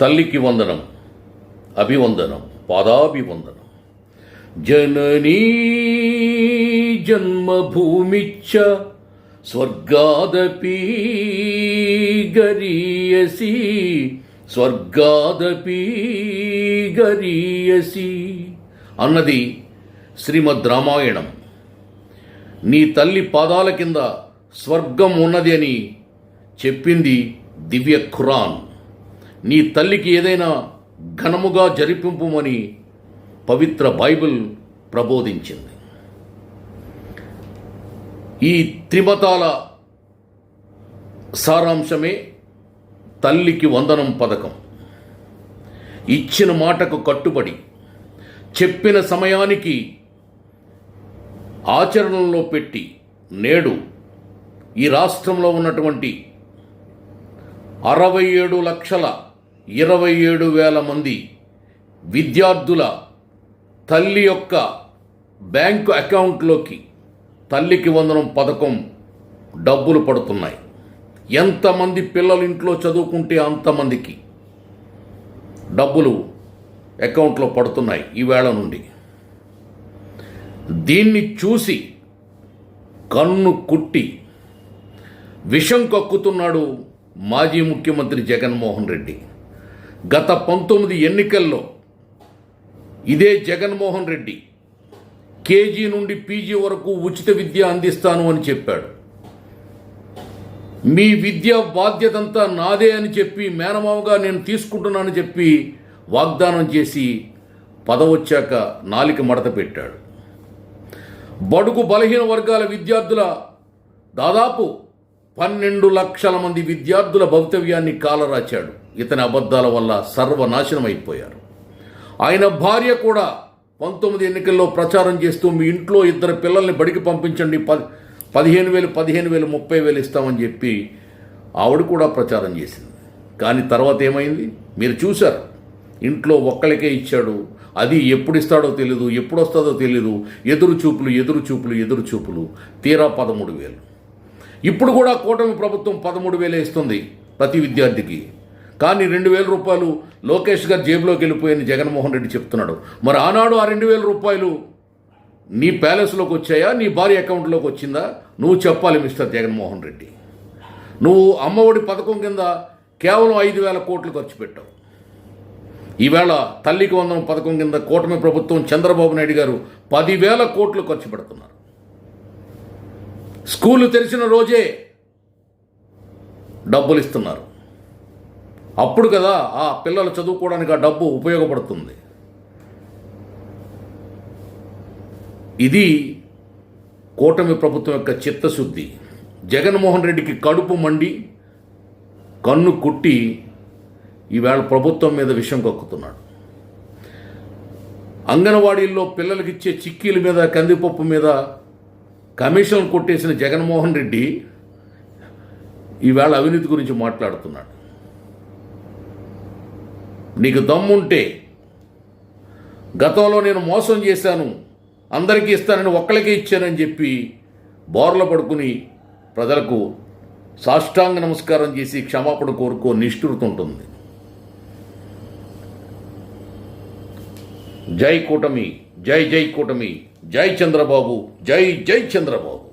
తల్లికి వందనం అభివందనం పాదాభివందనం. జననీ జన్మభూమిచ్చ స్వర్గాదపి గరీయసి స్వర్గాదపి గరీయసి అన్నది శ్రీమద్ రామాయణం. నీ తల్లి పాదాల కింద స్వర్గం ఉన్నది అని చెప్పింది దివ్య ఖురాన్. నీ తల్లికి ఏదైనా ఘనముగా జరిపింపుమని పవిత్ర బైబిల్ ప్రబోధించింది. ఈ త్రిమతాల సారాంశమే తల్లికి వందనం పథకం. ఇచ్చిన మాటకు కట్టుబడి చెప్పిన సమయానికి ఆచరణలో పెట్టి నేడు ఈ రాష్ట్రంలో ఉన్నటువంటి అరవై ఏడు లక్షల ఇరవై ఏడు వేల మంది విద్యార్థుల తల్లి యొక్క బ్యాంకు అకౌంట్లోకి తల్లికి వందనం పథకం డబ్బులు పడుతున్నాయి. ఎంతమంది పిల్లలు ఇంట్లో చదువుకుంటే అంతమందికి డబ్బులు అకౌంట్లో పడుతున్నాయి ఈవేళ నుండి. దీన్ని చూసి కన్ను కుట్టి విషం కక్కుతున్నాడు మాజీ ముఖ్యమంత్రి జగన్మోహన్ రెడ్డి. గత పంతొమ్మిది ఎన్నికల్లో ఇదే జగన్మోహన్ రెడ్డి కేజీ నుండి పీజీ వరకు ఉచిత విద్య అందిస్తాను అని చెప్పాడు. మీ విద్య బాధ్యతంతా నాదే అని చెప్పి మేనమావగా నేను తీసుకుంటున్నానని చెప్పి వాగ్దానం చేసి పదవచ్చాక నాలిక మడత పెట్టాడు. బడుగు బలహీన వర్గాల విద్యార్థుల దాదాపు పన్నెండు లక్షల మంది విద్యార్థుల భవితవ్యాన్ని కాలరాచాడు. ఇతని అబద్ధాల వల్ల సర్వనాశనం అయిపోయారు. ఆయన భార్య కూడా పంతొమ్మిది ఎన్నికల్లో ప్రచారం చేస్తూ మీ ఇంట్లో ఇద్దరు పిల్లల్ని బడికి పంపించండి పది పదిహేను వేలు పదిహేను వేలు ముప్పై వేలు ఇస్తామని చెప్పి ఆవిడ కూడా ప్రచారం చేసింది. కానీ తర్వాత ఏమైంది? మీరు చూశారు. ఇంట్లో ఒక్కళ్ళకే ఇచ్చాడు. అది ఎప్పుడు ఇస్తాడో తెలీదు ఎప్పుడు వస్తుందో తెలీదు. ఎదురు చూపులు ఎదురు చూపులు ఎదురు చూపులు తీరా పదమూడు వేలు. ఇప్పుడు కూడా కూటమి ప్రభుత్వం పదమూడు వేలే ఇస్తుంది ప్రతి విద్యార్థికి. కానీ రెండు వేల రూపాయలు లోకేష్ గారు జేబులోకి వెళ్ళిపోయని జగన్మోహన్ రెడ్డి చెప్తున్నాడు. మరి ఆనాడు ఆ రెండు వేల రూపాయలు నీ ప్యాలెస్లోకి వచ్చాయా? నీ భార్య అకౌంట్లోకి వచ్చిందా? నువ్వు చెప్పాలి మిస్టర్ జగన్మోహన్ రెడ్డి. నువ్వు అమ్మఒడి పథకం కింద కేవలం ఐదు వేల కోట్లు ఖర్చు పెట్టావు. ఈవేళ తల్లికి వందనం పథకం కింద కూటమి ప్రభుత్వం చంద్రబాబు నాయుడు గారు పదివేల కోట్లు ఖర్చు పెడుతున్నారు. స్కూళ్ళు తెరిచిన రోజే డబ్బులు ఇస్తున్నారు అప్పుడు కదా ఆ పిల్లలు చదువుకోవడానికి ఆ డబ్బు ఉపయోగపడుతుంది. ఇది కూటమి ప్రభుత్వం యొక్క చిత్తశుద్ధి. జగన్మోహన్ రెడ్డికి కడుపు మండి కన్ను కుట్టి ఈవేళ ప్రభుత్వం మీద విషం కక్కుతున్నాడు. అంగన్వాడీల్లో పిల్లలకిచ్చే చిక్కీల మీద కందిపప్పు మీద కమిషన్ కొట్టేసిన జగన్మోహన్ రెడ్డి ఈవేళ అవినీతి గురించి మాట్లాడుతున్నాడు. నీకు దమ్ముంటే గతంలో నేను మోసం చేశాను అందరికీ ఇస్తానని ఒక్కళ్ళకే ఇచ్చానని చెప్పి బోర్ల పడుకుని ప్రజలకు సాష్టాంగ నమస్కారం చేసి క్షమాపణ కోరుకో నిష్ఠురుతుంటుంది జై కూటమి జై జై కూటమి. జై చంద్రబాబు జై జై చంద్రబాబు.